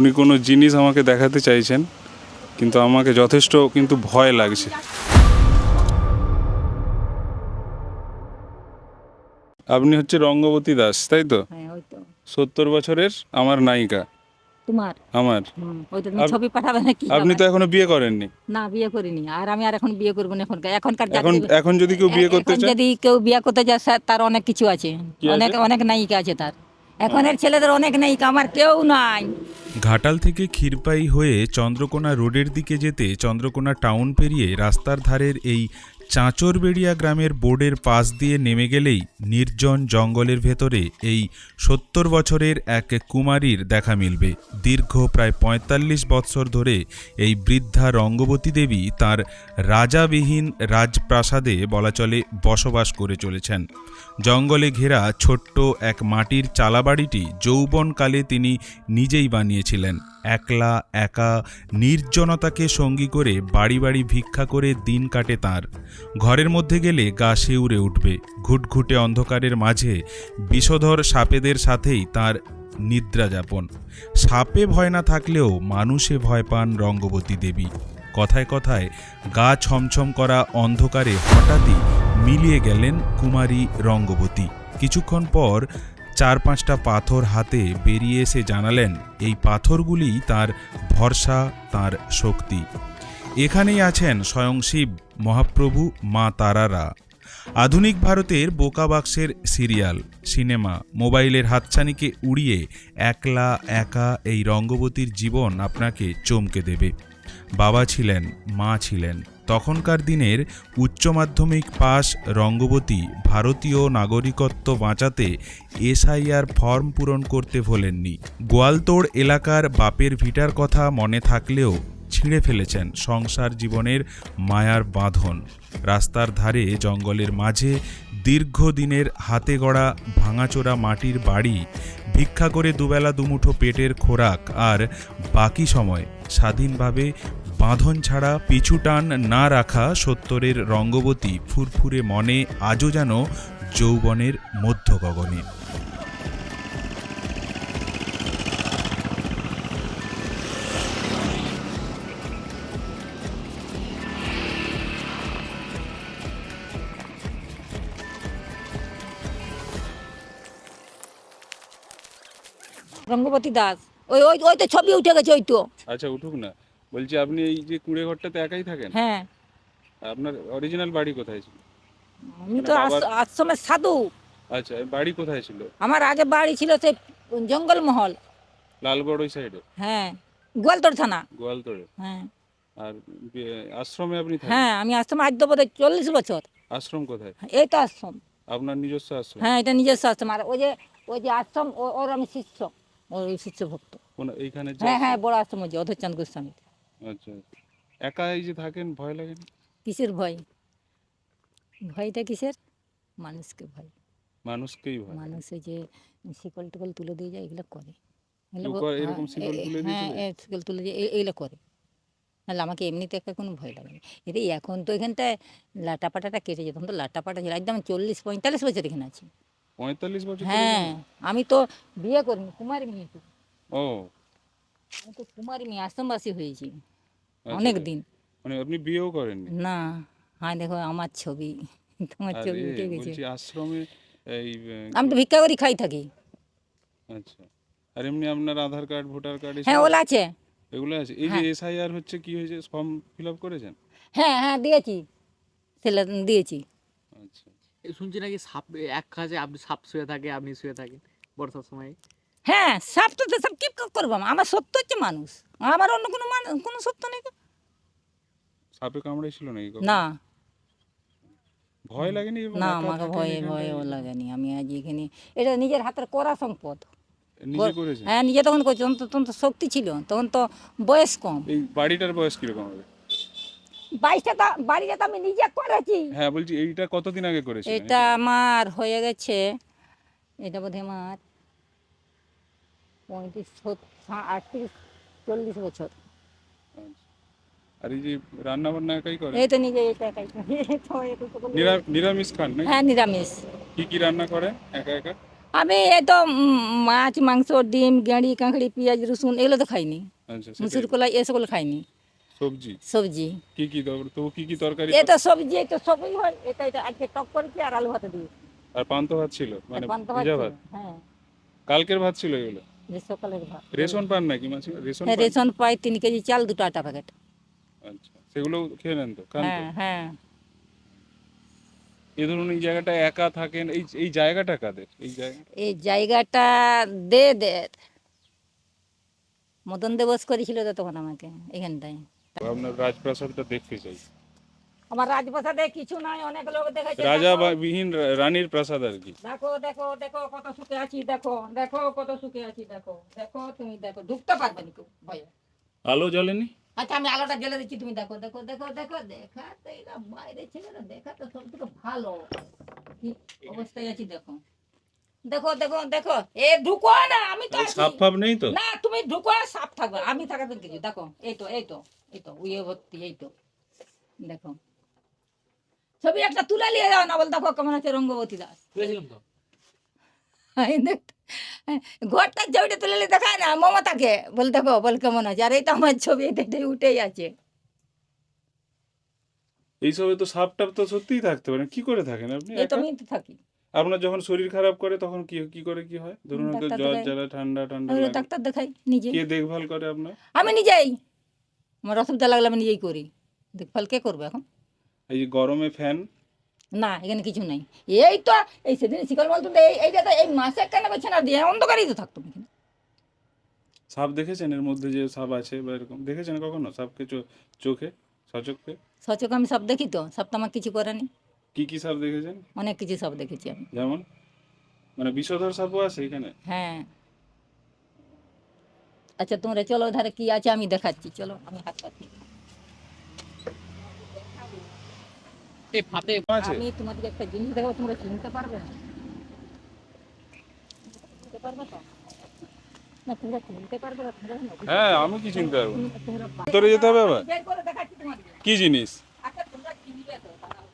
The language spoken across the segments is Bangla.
উনি কোনো জিনিস আমাকে দেখাতে চাইছেন কিন্তু আমাকে যথেষ্ট কিন্তু ভয় লাগছে। আপনি হচ্ছে রঙ্গবতী দাস তাই তো? হ্যাঁ সত্তর বছরের আমার নায়িকা। তোমার? আমার। ছবি পাঠাবে নাকি? আপনি তো এখনও বিয়ে করেননি। না বিয়ে করিনি। আর আমি আর এখন বিয়ে করব না এখনকার এখনকার এখন এখন যদি কেউ বিয়ে করতে চায় যদি কেউ বিয়ে করতে স্যার, তার অনেক কিছু আছে। আছে? অনেক অনেক নায়িকা আছে তার। এখনের ছেলেদের অনেক নায়িকা আমার কেউ নাই। ঘাটাল থেকে ক্ষীরপাই হয়ে চন্দ্রকোনা রোডের দিকে যেতে চন্দ্রকোনা টাউন পেরিয়ে রাস্তার ধারের এই চাঁচরবেড়িয়া গ্রামের বোর্ডের পাশ দিয়ে নেমে গেলেই নির্জন জঙ্গলের ভেতরে এই সত্তর বছরের এক কুমারীর দেখা মিলবে। দীর্ঘ প্রায় পঁয়তাল্লিশ বৎসর ধরে এই বৃদ্ধা রঙ্গবতী দেবী তার রাজাবিহীন রাজপ্রাসাদে বলা চলে বসবাস করে চলেছেন। জঙ্গলে ঘেরা ছোট্ট এক মাটির চালাবাড়িটি যৌবনকালে তিনি নিজেই বানিয়েছিলেন। একলা, একা, নির্জনতাকে সঙ্গী করে বাড়ি বাড়ি ভিক্ষা করে দিন কাটে তার। ঘরের মধ্যে গেলে গা শিউরে উঠবে। ঘুটঘুটে অন্ধকারের মাঝে বিষধর সাপেদের সাথেই তার নিদ্রা যাপন। সাপে ভয় না থাকলেও মানুষে ভয় পান রঙ্গবতী দেবী। কথায় কথায় গা ছমছম করা অন্ধকারে হঠাৎই মিলিয়ে গেলেন কুমারী রঙ্গবতী। কিছুক্ষণ পর চার পাঁচটা পাথর হাতে বেরিয়ে এসে জানালেন, এই পাথরগুলি তার ভরসা, তার শক্তি। এখানেই আছেন স্বয়ং শিব মহাপ্রভু মা তারারা। আধুনিক ভারতের বোকা বাক্সের সিরিয়াল, সিনেমা, মোবাইলের হাতছানিকে উড়িয়ে একলা, একা এই রঙ্গবতীর জীবন আপনাকে চমকে দেবে। বাবা ছিলেন, মা ছিলেন। তখনকার দিনের উচ্চ মাধ্যমিক পাস রঙ্গবতী ভারতীয় নাগরিকত্ব বাঁচাতে এসআইআর ফর্ম পূরণ করতে ভোলেননি। গোয়ালতোড় এলাকার বাপের ভিটার কথা মনে থাকলেও ছিঁড়ে ফেলেছেন সংসার জীবনের মায়ার বাঁধন। রাস্তার ধারে জঙ্গলের মাঝে দীর্ঘদিনের হাতে গড়া ভাঙাচোরা মাটির বাড়ি, ভিক্ষা করে দুবেলা দুমুঠো পেটের খোরাক আর বাকি সময় স্বাধীনভাবে বাঁধন ছাড়া পিছু টান না রাখা সত্তরের রঙ্গবতী ফুরফুরে মনে আজও যেন যৌবনের মধ্য গগনে রঙ্গবতী দাস। ওই ওই ওই তো ছবি উঠে গেছে ওই তো। আচ্ছা উঠুক না। বলছি আপনি এই যে কুড়ে ঘরটাতে একাই থাকেন? হ্যাঁ। আপনার অরিজিনাল বাড়ি কোথায় ছিল? আমি তো মানে আস- আশ্রমের সাধু। আচ্ছা বাড়ি কোথায় ছিল? আমার আগে বাড়ি ছিল সে জঙ্গলমহল। লালগড় ওই সাইডে হ্যাঁ গোয়ালতোড় থানা। গোয়ালতোড়ে? হ্যাঁ। আর বে- আশ্রমে আপনি থাকেন? হ্যাঁ আমি আশ্রম আজ তো বোধ চল্লিশ বছর। আশ্রম কোথায়? এই তো আশ্রম। আপনার নিজস্ব আশ্রম? হ্যাঁ এটা নিজস্ব আশ্রম। আর ওই যে ওই যে আশ্রম ও- ওর আমি শিষ্য। ওই শিষ্য ভক্ত। এইখানে হ্যাঁ হ্যাঁ বড় আশ্রম আছে অধরচাঁদ গোস্বামী। আচ্ছা একা এই যে থাকেন ভয় লাগে কিসের ভয়? ভয়টা কিসের? মানুষকে ভয়। মানুষকেই ভয়। মানুষ ওই যে শিকল টিকল তুলে দিয়ে যায় এগুলো করে। এরকম হ্যাঁ, শিকল তুলে দিয়ে হ্যাঁ শিকল তুলে দিয়ে এগুলো করে। নাহলে আমাকে এমনিতে একা কোনো ভয় লাগে না। এখন তো এখানটায় লাটা পাটাটা কেটে যেত। তখন তো লাটা পাটা ছিল একদম চল্লিশ পঁয়তাল্লিশ বছর এখানে আছি। পঁয়তাল্লিশ বছর ধরে হ্যাঁ এখানে? আমি তো বিয়ে করিনি কুমারী মেয়ে তো। ও। আমি তো কুমারী মেয়ে আশ্রমবাসী হয়েছি আচ্ছা, অনেক দিন মানে আপনি বিয়েও করেননি? না হ্যাঁ দেখো আমার ছবি তোমার ছবি আরে, উঠে গেছে। বলছি আশ্রমে এই আহ, আমি তো ভিক্ষা করি খাই থাকি। আচ্ছা আর এমনি আপনার আধার কার্ড ভোটার কার্ড হ্যাঁ ওলা আছে। এগুলো আছে? এই যে এসআইআর হচ্ছে কি হয়েছে? ফর্ম ফিল আপ করেছেন? হ্যাঁ হ্যাঁ দিয়েছি। ছেলে দিয়েছি। আচ্ছা এই শুনছি নাকি সাপ এক কাজে আপনি সাপ শুয়ে থাকে আপনি শুয়ে থাকেন বর্ষার সময়। হ্যাঁ সব তো সব কি করব আমার সত্য হচ্ছে মানুষ। আমার অন্য কোনো মানুষ কোনো সত্য নেই তো। সাপে কামড়েছিল নাকি না। ভয় লাগেনি না আমাকে ভয়ে ভয়েও লাগেনি। আমি আজ এখানে এটা নিজের হাতের করা সম্পদ। হ্যাঁ নিজে তখন করছি তখন তো তখন তো শক্তি ছিল তখন তো বয়স কম। এই বাড়িটার বয়স কীরকম হবে? বাইশটা তা বাড়িটা তো আমি নিজে করেছি। হ্যাঁ বলছি এইটা কতদিন আগে করেছেন এটা আমার হয়ে গেছে এটা বোধহয় আমার পঁয়ত্রিশ আটত্রিশ চল্লিশ বছর। আচ্ছা। আর এই যে রান্না বান্না একাই করে এই তো নিজে এটা একাই করি। এই তো একটু করে- নিরা- নিরামিষ খান হ্যাঁ নিরামিষ। কি কি রান্না একা একা? আমি এই তো মাছ মাংস ডিম গেঁড়ি কাঁকড়ি পেঁয়াজ রসুন এগুলো তো খাইনি। আচ্ছা মুসুর কলাই এসবগুলো খাইনি। সবজি? সবজি। কি কি তবু কি কি তরকারি? এ তো সবজি এই তো সবই হয় এটা এটা আজকে টক করেছি আর আলু ভাতে দিয়েছি আর পান্তা ভাত ছিল মানে ভিজা ভাত? হ্যাঁ। কালকের ভাত ছিল এগুলো? সকালের ভাত। রেশন পান নাকি রেশন হ্যাঁ? রেশন পাই তিন কেজি চাল দুটো আটা প্যাকেট আচ্ছা সেগুলো খেয়ে নেন তো খান হ্যাঁ হ্যাঁ। এ ধরুন এই জায়গাটা একা থাকেন এই এই জায়গাটা কাদের? এই জায়গা? এই জায়গাটা দে দে। মদন দেবস করেছিল তো তখন আমাকে এখানটায়। আপনার রাজপ্রাসাদটা দেখতে চাই। আমার রাজপ্রাসাদে কিছু নাই অনেক লোক দেখেছে। রাজা বা বিহীন রানীর প্রাসাদ আর কি। দেখো দেখো দেখো কত সুখে আছি দেখো দেখো কত সুখে আছি দেখো দেখো তুমি দেখো ঢুকতে পারবে না কেউ ভয়ে। আলো জ্বলেনি? আচ্ছা আমি আলোটা জ্বেলে দিচ্ছি তুমি দেখো দেখো দেখো দেখো দেখা তো এরা বাইরে ছেলেরা দেখা তো সব থেকে ভালো অবস্থায় আছি দেখো। দেখো দেখো দেখো এ ঢুকো না আমি তো সাপ ফাপ নেই তো? না তুমি ঢুকো সাপ থাকবে আমি থাকাতে কিছু দেখো এই তো এই তো। এই তো উয়ে ভর্তি এই তো দেখো। ছবি একটা তুলে নিয়ে যাও না বল দেখো কেমন আছে রঙ্গবতী দাস। তো। ঘরটার ছবিটা তুলে নিয়ে দেখায় না মমতাকে। বল দেখো বল কেমন আছে। আর এইটা আমার ছবি এটাই উঠেই আছে। এইসবে তো সাপ টাপ তো সত্যিই থাকতে পারে কি করে থাকেন আপনি এই তো আমি তো থাকি। আপনার যখন শরীর খারাপ করে তখন কি কি করে কি হয়? ধরুন জ্বর। জ্বালা ঠান্ডা ঠান্ডা ডাক্তার দেখাই নিজে। কে দেখভাল করে আপনার? আমি নিজেই। আমার অসুবিধা লাগলে আমি নিজেই করি। দেখভাল কে করবে এখন? এই যে গরমে ফ্যান? না এখানে কিছু নাই। এই তো এই সেদিন শিকল বলতো এই এইটা তো এই মাসে কেন করছে না? দিয়ে অন্ধকারেই তো থাকতো এখানে। সাপ দেখেছেন এর মধ্যে যে সাপ আছে বা এরকম? দেখেছেন কখনো সাপকে চো- চোখে সচক্ষে? সচক আমি সব দেখি তো সব তো আমার কিছু করেনি কি কি সাপ দেখেছেন? অনেক কিছু সব দেখেছি আমি। যেমন? মানে বিষধর সাপও আছে এখানে? হ্যাঁ। আচ্ছা তোমরা চলো ধারে কি আছে আমি দেখাচ্ছি চলো আমি হাত পাচ্ছি এই ফাতে আছে? আমি তোমাদের একটা জিনিস দেখাবো তোমরা চিনতে পারবে চিনতে পারবে তো? না তোমরা চিনতে পারবে না তোমরা না। হ্যাঁ আমি কি চিনতে পারব তোমরা ভিতরে যেতে হবে আবার? বের করে দেখাচ্ছি তোমাদের। কি জিনিস আচ্ছা তোমরা চিনবে তো দাঁড়াও।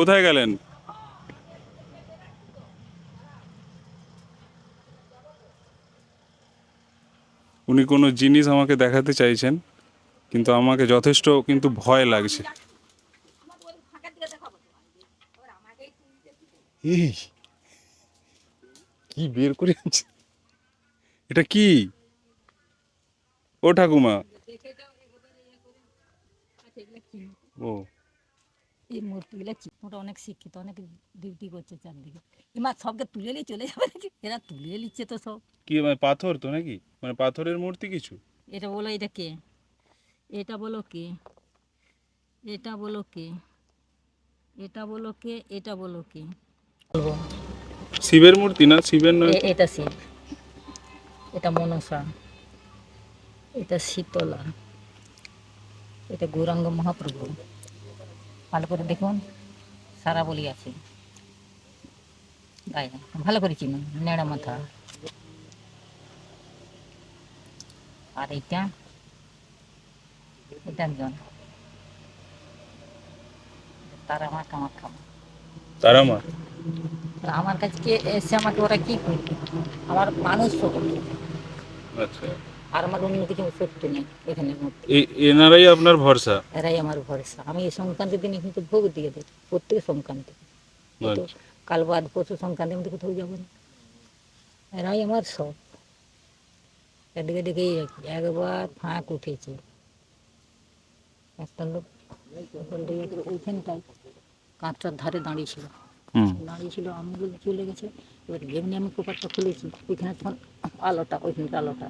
কোথায় গেলেন? উনি কোনো জিনিস আমাকে দেখাতে চাইছেন কিন্তু আমাকে যথেষ্ট কিন্তু ভয় লাগছে। এই কি বের করে আনছে? এটা কি? ও ঠাকুমা। আচ্ছা, এগুলো ও। এই মূর্তিগুলো চি- ওরা অনেক শিক্ষিত অনেক ডিউটি করছে চারদিকে। এবার সবকে তুলে নিয়ে চলে যাবে নাকি? এরা তুলে নিচ্ছে তো সব। কি মানে পাথর তো নাকি? মানে পাথরের মূর্তি কিছু? এটা বলো এটা কে? এটা বলো কে? এটা বলো কে? এটা বলো কে? এটা বলো কে? শিবের মূর্তি না? শিবের নয় এটা শিব। এটা মনসা। এটা শীতলা। এটা গৌরাঙ্গ মহাপ্রভু। ভালো করে দেখুন সারা বলি আছে। গায়ে ভালো করে চিনুন নেড়া মাথা। আর এইটা এটা একজন। তারা আমার কামার খামা তারা মা আমার কাছে এসে আমাকে ওরা কি করবে? আমার মানুষ আচ্ছা। আর আমার অন্য কিছু নেই এই এনারাই আপনার ভরসা? এরাই আমার ভরসা। আমি এই সংক্রান্তির দিনে কিন্তু ভোগ দিয়ে দিই প্রত্যেক সংক্রান্তি আচ্ছা। কাল বাদ পরশু সংক্রান্তি আমি তো কোথাও যাব না। এরাই আমার সব। এদিকে রাখি একবার ফাঁক উঠেছে। একটা লোক ওইখানটায় কাঁচটার ধারে দাঁড়িয়েছিল দাঁড়িয়েছিল আমি বলে চলে গেছে? এবার যেমনি আমি কুপারটা খুলেছি ওইখানে তখন আলোটা ওইখানটা আলোটা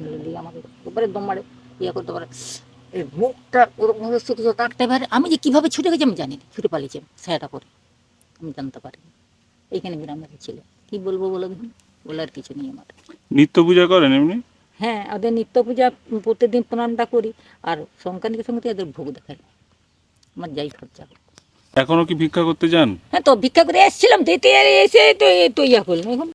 হেলে দিয়ে আমাকে উপরে দম মারে ইয়ে করতে পারে এই মুখটা ওরকমভাবে শুকিয়ে কাটতে পারে? আমি যে কীভাবে ছুটে গেছি আমি জানি ছুটে পালিয়েছি ছায়াটা করে আমি জানতে পারি এইখানে গ্রামের ছিল। কি বলব বলো বলার কিছু নেই আমার। নিত্য পূজা করেন এমনি? হ্যাঁ ওদের নিত্য পূজা প্রত্যেকদিন প্রণামটা করি আর সংক্রান্তির সঙ্গে এদের ভোগ দেখাই আমার যাই খরচা এখনও কি ভিক্ষা করতে যান? হ্যাঁ তো ভিক্ষা করে এসেছিলাম তো এসে তো তো ইয়া করলাম। এখন